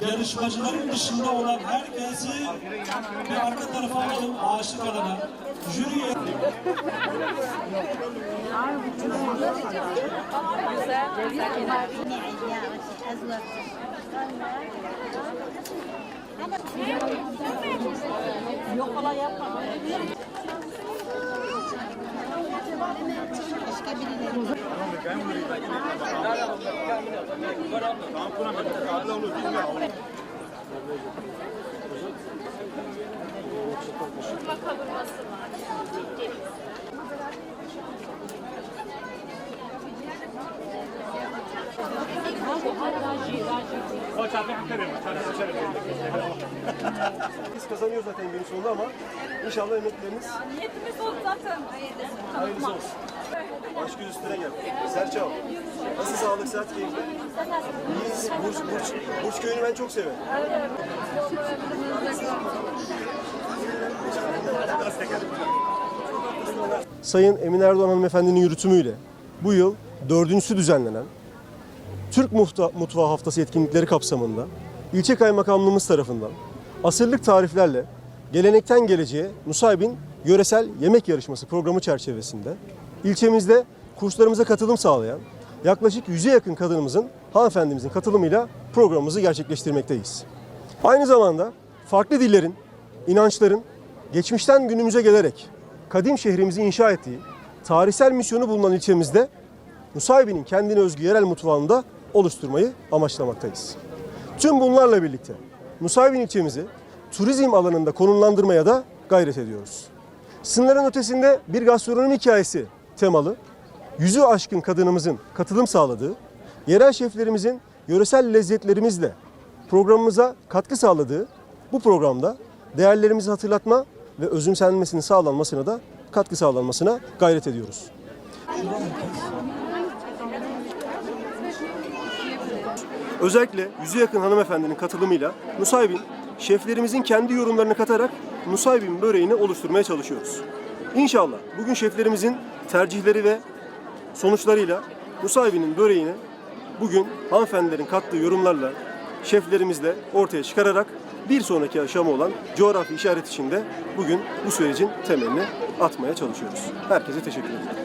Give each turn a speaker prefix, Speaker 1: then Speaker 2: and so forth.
Speaker 1: Yarışmacıların dışında olan herkesi bir arka tarafa alalım ağaçlık alana. Jüriye... Yok kolay yapma.
Speaker 2: Biz kazanıyoruz zaten günün sonunda ama inşallah emekleriniz
Speaker 3: Niyetimiz o zaten.
Speaker 2: hayırlısı olsun. Baş göz üstüne gel. Serçal. Nasıl sağlık, sıhhat, keyifler? İyiyiz. Burç, Burç, Burç köyünü ben çok severim. Sayın Emin Erdoğan hanımefendinin yürütümüyle bu yıl dördüncüsü düzenlenen Türk Mufta, Mutfağı Haftası etkinlikleri kapsamında ilçe kaymakamlığımız tarafından asırlık tariflerle gelenekten geleceğe Nusaybin Yöresel Yemek Yarışması programı çerçevesinde ilçemizde kurslarımıza katılım sağlayan yaklaşık 100'e yakın kadınımızın, hanımefendimizin katılımıyla programımızı gerçekleştirmekteyiz. Aynı zamanda farklı dillerin, inançların geçmişten günümüze gelerek kadim şehrimizi inşa ettiği tarihsel misyonu bulunan ilçemizde Nusaybin'in kendine özgü yerel mutfağını da oluşturmayı amaçlamaktayız. Tüm bunlarla birlikte Nusaybin ilçemizi turizm alanında konumlandırmaya da gayret ediyoruz. Sınırların ötesinde bir gastronomi hikayesi temalı, yüzü aşkın kadınımızın katılım sağladığı, yerel şeflerimizin yöresel lezzetlerimizle programımıza katkı sağladığı bu programda değerlerimizi hatırlatma ve özümsenmesinin sağlanmasına da katkı sağlanmasına gayret ediyoruz. Özellikle yüzü yakın hanımefendinin katılımıyla Nusaybin, şeflerimizin kendi yorumlarını katarak Nusaybin böreğini oluşturmaya çalışıyoruz. İnşallah bugün şeflerimizin tercihleri ve sonuçlarıyla Nusaybin'in böreğini bugün hanımefendilerin kattığı yorumlarla şeflerimizle ortaya çıkararak bir sonraki aşama olan coğrafi işaret içinde bugün bu sürecin temelini atmaya çalışıyoruz. Herkese teşekkür ederim.